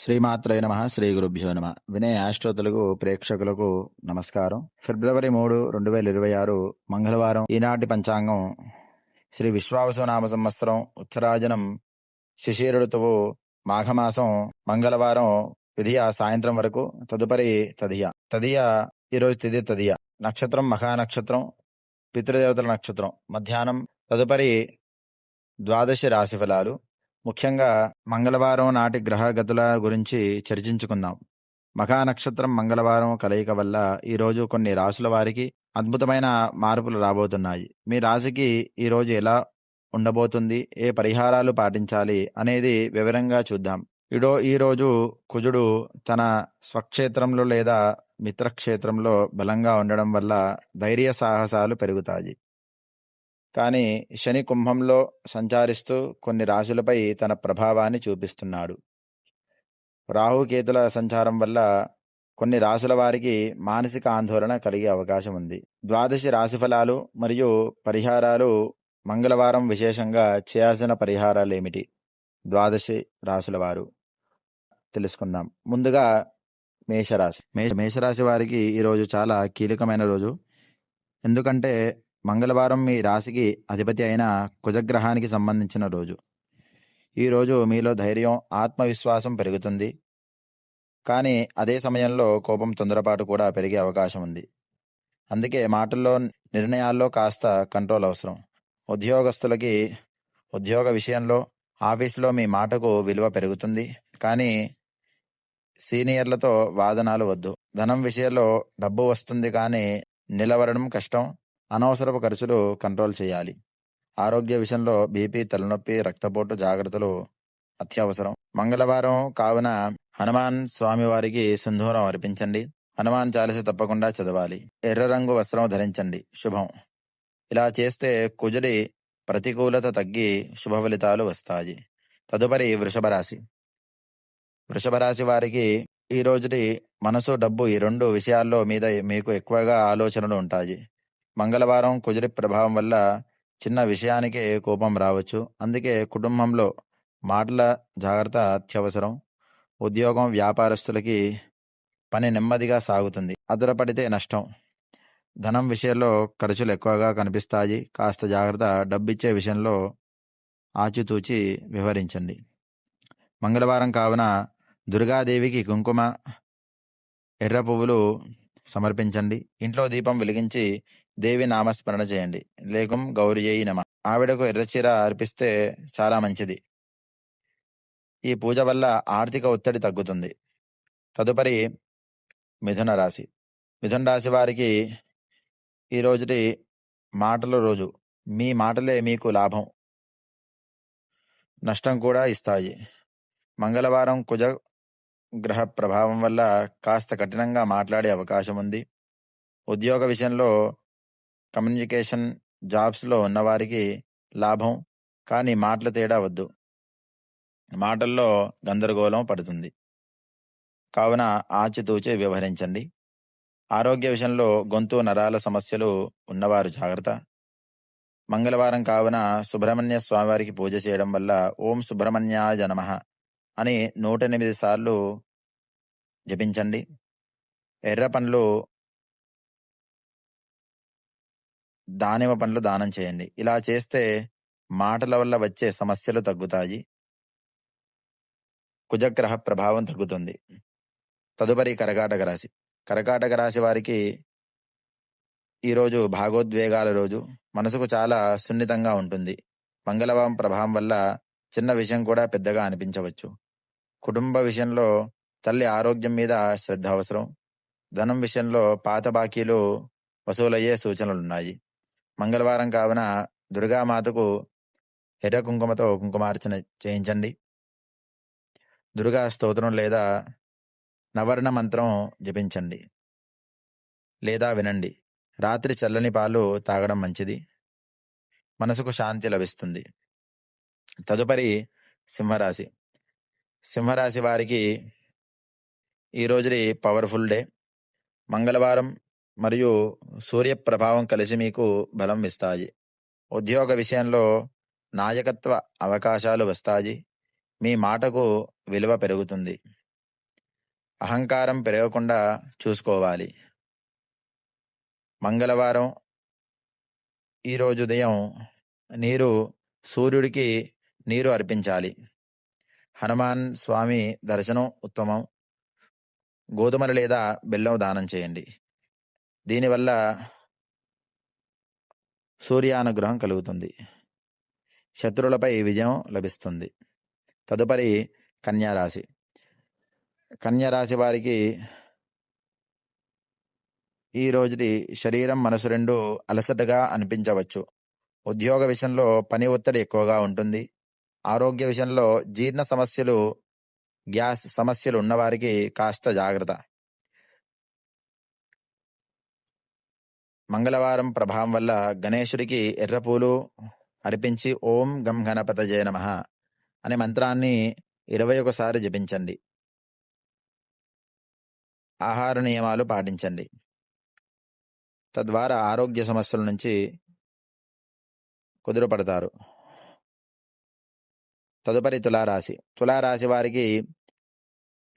శ్రీమాత్రయ నమ శ్రీ గురుభ్యో నమ. వినయ ఆశ్రోతులకు ప్రేక్షకులకు నమస్కారం. ఫిబ్రవరి మూడు రెండు వేల ఇరవై ఆరు మంగళవారం ఈనాటి పంచాంగం శ్రీ విశ్వావసునామ సంవత్సరం ఉత్తరాజనం శిశిర ఋతువు మాఘమాసం మంగళవారం విధియ సాయంత్రం వరకు తదుపరి తదియ. తదియ ఈరోజు తిది తదియ. నక్షత్రం మహానక్షత్రం పితృదేవతల నక్షత్రం. మధ్యాహ్నం తదుపరి ద్వాదశి రాశి ఫలాలు. ముఖ్యంగా మంగళవారం నాటి గ్రహ గతుల గురించి చర్చించుకుందాం. మఖానక్షత్రం మంగళవారం కలయిక వల్ల ఈ రోజు కొన్ని రాసుల వారికి అద్భుతమైన మార్పులు రాబోతున్నాయి. మీ రాశికి ఈరోజు ఎలా ఉండబోతుంది ఏ పరిహారాలు పాటించాలి అనేది వివరంగా చూద్దాం. ఇడో ఈ రోజు కుజుడు తన స్వక్షేత్రంలో లేదా మిత్రక్షేత్రంలో బలంగా ఉండడం వల్ల ధైర్య సాహసాలు పెరుగుతాయి. కానీ శని కుంభంలో సంచారిస్తూ కొన్ని రాశులపై తన ప్రభావాన్ని చూపిస్తున్నాడు. రాహుకేతుల సంచారం వల్ల కొన్ని రాశుల వారికి మానసిక ఆందోళన కలిగే అవకాశం ఉంది. ద్వాదశి రాశి ఫలాలు మరియు పరిహారాలు మంగళవారం విశేషంగా చేయాల్సిన పరిహారాలు ఏమిటి? ద్వాదశి రాశుల వారు తెలుసుకుందాం. ముందుగా మేషరాశి. మేష మేషరాశి వారికి ఈరోజు చాలా కీలకమైన రోజు. ఎందుకంటే మంగళవారం మీ రాశికి అధిపతి అయిన కుజగ్రహానికి సంబంధించిన రోజు. ఈరోజు మీలో ధైర్యం ఆత్మవిశ్వాసం పెరుగుతుంది. కానీ అదే సమయంలో కోపం తొందరపాటు కూడా పెరిగే అవకాశం ఉంది. అందుకే మాటల్లో నిర్ణయాల్లో కాస్త కంట్రోల్ అవసరం. ఉద్యోగస్తులకి ఉద్యోగ విషయంలో ఆఫీసులో మీ మాటకు విలువ పెరుగుతుంది. కానీ సీనియర్లతో వాదనాలు వద్దు. ధనం విషయంలో డబ్బు వస్తుంది కానీ నిలవడం కష్టం. అనవసరపు ఖర్చులు కంట్రోల్ చేయాలి. ఆరోగ్య విషయంలో బీపీ తలనొప్పి రక్తపోటు జాగ్రత్తలు అత్యవసరం. మంగళవారం కావున హనుమాన్ స్వామి వారికి సింధూరం అర్పించండి. హనుమాన్ చాలిస తప్పకుండా చదవాలి. ఎర్ర రంగు వస్త్రం ధరించండి. శుభం. ఇలా చేస్తే కుజుడి ప్రతికూలత తగ్గి శుభ ఫలితాలు వస్తాయి. తదుపరి వృషభ రాశి. వృషభ రాశి వారికి ఈ రోజుటి మనసు డబ్బు ఈ రెండు విషయాల్లో మీద మీకు ఎక్కువగా ఆలోచనలు ఉంటాయి. మంగళవారం కుజరి ప్రభావం వల్ల చిన్న విషయానికే కోపం రావచ్చు. అందుకే కుటుంబంలో మాటల జాగ్రత్త అత్యవసరం. ఉద్యోగం వ్యాపారస్తులకి పని నెమ్మదిగా సాగుతుంది. అదురపడితే నష్టం. ధనం విషయంలో ఖర్చులు ఎక్కువగా కనిపిస్తాయి. కాస్త జాగ్రత్త డబ్బిచ్చే విషయంలో ఆచితూచి వివరించండి మంగళవారం కావున దుర్గాదేవికి కుంకుమ ఎర్ర పువ్వులు సమర్పించండి. ఇంట్లో దీపం వెలిగించి దేవి నామస్మరణ చేయండి. లేకం గౌరియై నమ. ఆవిడకు ఎర్రచీర అర్పిస్తే చాలా మంచిది. ఈ పూజ వల్ల ఆర్థిక ఒత్తిడి తగ్గుతుంది. తదుపరి మిథున రాశి. మిథున రాశి వారికి ఈ రోజుటి మాటల రోజు. మీ మాటలే మీకు లాభం. నష్టం కూడా ఇస్తాయి. మంగళవారం కుజ గ్రహ ప్రభావం వల్ల కాస్త కఠినంగా మాట్లాడే అవకాశం ఉంది ఉద్యోగ విషయంలో కమ్యూనికేషన్ జాబ్స్లో ఉన్నవారికి లాభం కానీ మాటల తేడా వద్దు. మాటల్లో గందరగోళం పడుతుంది. కావున ఆచితూచి వ్యవహరించండి. ఆరోగ్య విషయంలో గొంతు నరాల సమస్యలు ఉన్నవారు జాగ్రత్త. మంగళవారం కావున సుబ్రహ్మణ్య స్వామివారికి పూజ చేయడం వల్ల ఓం సుబ్రహ్మణ్యాయ నమ అని నూట ఎనిమిది సార్లు జపించండి. ఎర్ర పండ్లు దానిమ్మ పండ్లు దానం చేయండి. ఇలా చేస్తే మాటల వల్ల వచ్చే సమస్యలు తగ్గుతాయి. కుజగ్రహ ప్రభావం తగ్గుతుంది. తదుపరి కరకాటక రాశి. కరకాటక రాశి వారికి ఈరోజు భాగోద్వేగాల రోజు. మనసుకు చాలా సున్నితంగా ఉంటుంది. మంగళవారం ప్రభావం వల్ల చిన్న విషయం కూడా పెద్దగా అనిపించవచ్చు. కుటుంబ విషయంలో తల్లి ఆరోగ్యం మీద శ్రద్ధ అవసరం. ధనం విషయంలో పాత బాకీలు వసూలయ్యే సూచనలున్నాయి. మంగళవారం కావున దుర్గామాతకు ఎర్ర కుంకుమతో కుంకుమార్చన చేయించండి. దుర్గా స్తోత్రం లేదా నవర్ణ మంత్రం జపించండి. లేదా వినండి. రాత్రి చల్లని పాలు తాగడం మంచిది. మనసుకు శాంతి లభిస్తుంది. తదుపరి సింహరాశి. సింహరాశి వారికి ఈ రోజుది పవర్ఫుల్ డే. మంగళవారం మరియు సూర్య ప్రభావం కలిసి మీకు బలం ఇస్తాయి. ఉద్యోగ విషయంలో నాయకత్వ అవకాశాలు వస్తాయి. మీ మాటకు విలువ పెరుగుతుంది. అహంకారం పెరగకుండా చూసుకోవాలి. మంగళవారం ఈరోజు ఉదయం నీరు సూర్యుడికి నీరు అర్పించాలి. హనుమాన్ స్వామి దర్శనం ఉత్తమం. గోధుమలు లేదా బెల్లం దానం చేయండి. దీనివల్ల సూర్యానుగ్రహం కలుగుతుంది. శత్రువులపై విజయం లభిస్తుంది. తదుపరి కన్యారాశి కన్యారాశి వారికి ఈ రోజుది శరీరం మనసు రెండు అలసటగా అనిపించవచ్చు. ఉద్యోగ విషయంలో పని ఒత్తిడి ఎక్కువగా ఉంటుంది. ఆరోగ్య విషయంలో జీర్ణ సమస్యలు గ్యాస్ సమస్యలు ఉన్నవారికి కాస్త జాగ్రత్త. మంగళవారం ప్రభావం వల్ల గణేశుడికి ఎర్రపూలు అర్పించి ఓం గం గణపతజయ నమ అనే మంత్రాన్ని ఇరవై ఒకసారి జపించండి. ఆహార నియమాలు పాటించండి. తద్వారా ఆరోగ్య సమస్యల నుంచి కుదురుపడతారు. తదుపరి తులారాశి. తులారాశి వారికి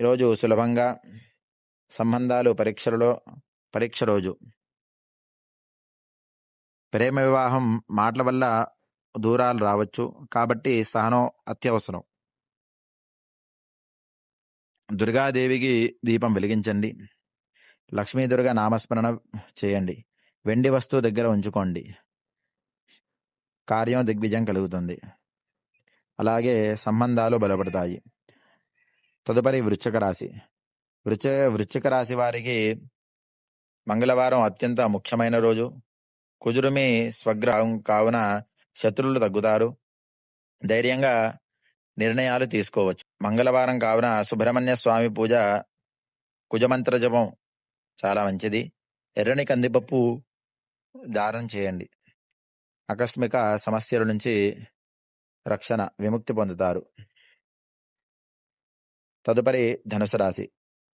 ఈరోజు సులభంగా సంబంధాలు పరీక్షలలో పరీక్ష రోజు ప్రేమ వివాహం మాటల వల్ల దూరాలు రావచ్చు. కాబట్టి సహనం అత్యవసరం. దుర్గాదేవికి దీపం వెలిగించండి. లక్ష్మీ దుర్గా నామస్మరణ చేయండి. వెండి వస్తువు దగ్గర ఉంచుకోండి. కార్యం దిగ్విజయం కలుగుతుంది. అలాగే సంబంధాలు బలపడతాయి. తదుపరి వృశ్చిక రాశి. వృచ్చ వృశ్చిక రాశి వారికి మంగళవారం అత్యంత ముఖ్యమైన రోజు. కుజురుమి స్వగ్రహం కావున శత్రువులు తగ్గుతారు. ధైర్యంగా నిర్ణయాలు తీసుకోవచ్చు. మంగళవారం కావున సుబ్రహ్మణ్య స్వామి పూజ కుజమంత్ర జపం చాలా మంచిది. ఎర్రని కందిపప్పు దానం చేయండి. ఆకస్మిక సమస్యల నుంచి రక్షణ విముక్తి పొందుతారు. తదుపరి ధనుసు రాశి.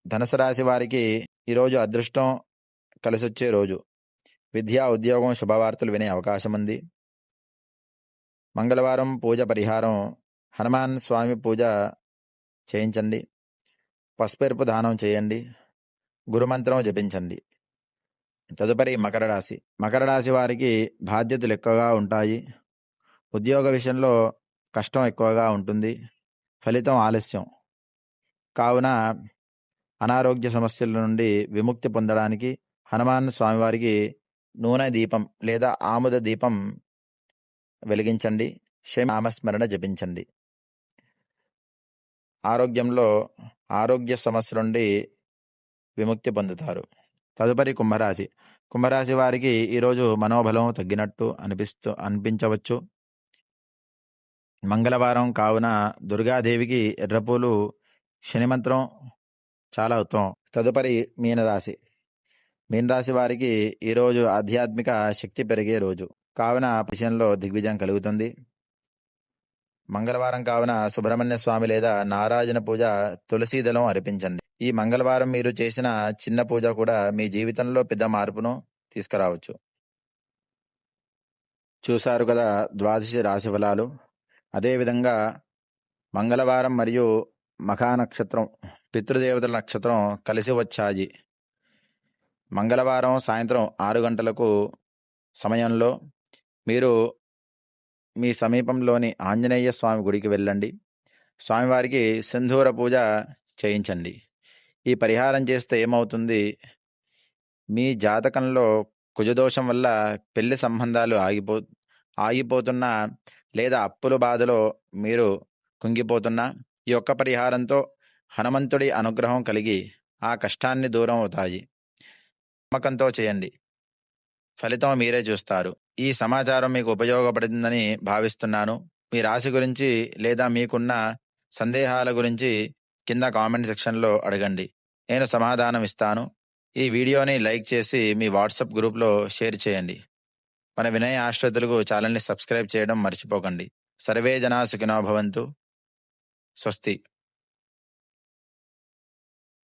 ధనుసు రాశి వారికి ఈరోజు అదృష్టం కలిసొచ్చే రోజు. విద్యా ఉద్యోగం శుభవార్తలు వినే అవకాశం ఉంది మంగళవారం పూజ పరిహారం హనుమాన్ స్వామి పూజ చేయించండి. పసుపెరుపు దానం చేయండి. గురుమంత్రం జపించండి. తదుపరి మకర రాశి. మకర రాశి వారికి బాధ్యతలు ఎక్కువగా ఉంటాయి. ఉద్యోగ విషయంలో కష్టం ఎక్కువగా ఉంటుంది. ఫలితం ఆలస్యం. కావున అనారోగ్య సమస్యల నుండి విముక్తి పొందడానికి హనుమాన్ స్వామివారికి నూనె దీపం లేదా ఆముద దీపం వెలిగించండి. నామస్మరణ జపించండి. ఆరోగ్యంలో ఆరోగ్య సమస్య నుండి విముక్తి పొందుతారు. తదుపరి కుంభరాశి. కుంభరాశి వారికి ఈరోజు మనోబలం తగ్గినట్టు అనిపిస్తూ అనిపించవచ్చు. మంగళవారం కావున దుర్గాదేవికి ఎర్రపూలు శనిమంత్రం చాలా ఉత్తమం. తదుపరి మీనరాశి. మీనరాశి వారికి ఈరోజు ఆధ్యాత్మిక శక్తి పెరిగే రోజు. కావున విషయంలో దిగ్విజయం కలుగుతుంది. మంగళవారం కావున సుబ్రహ్మణ్య స్వామి లేదా నారాయణ పూజ తులసి దళం అర్పించండి. ఈ మంగళవారం మీరు చేసిన చిన్న పూజ కూడా మీ జీవితంలో పెద్ద మార్పును తీసుకురావచ్చు. చూశారు కదా ద్వాదశ రాశి ఫలాలు. అదేవిధంగా మంగళవారం మరియు మఖా నక్షత్రం పితృదేవతల నక్షత్రం కలిసి వచ్చాయి. మంగళవారం సాయంత్రం ఆరు గంటలకు సమయంలో మీరు మీ సమీపంలోని ఆంజనేయ స్వామి గుడికి వెళ్ళండి. స్వామివారికి సింధూర పూజ చేయించండి. ఈ పరిహారం చేస్తే ఏమవుతుంది? మీ జాతకంలో కుజదోషం వల్ల పెళ్ళి సంబంధాలు ఆగిపో ఆగిపోతున్నా లేదా అప్పుల బాధలో మీరు కుంగిపోతున్నా ఈ యొక్క పరిహారంతో హనుమంతుడి అనుగ్రహం కలిగి ఆ కష్టాన్ని దూరం అవుతాయి. నమ్మకంతో చేయండి. ఫలితం మీరే చూస్తారు. ఈ సమాచారం మీకు ఉపయోగపడుతుందని భావిస్తున్నాను. మీ రాశి గురించి లేదా మీకున్న సందేహాల గురించి కింద కామెంట్ సెక్షన్లో అడగండి. నేను సమాధానం ఇస్తాను. ఈ వీడియోని లైక్ చేసి మీ వాట్సాప్ గ్రూప్లో షేర్ చేయండి. మన వినయ ఆశ్రతులకు ఛానల్ని సబ్స్క్రైబ్ చేయడం మర్చిపోకండి. సర్వే జనా సుఖినో భవంతు. స్వస్తి.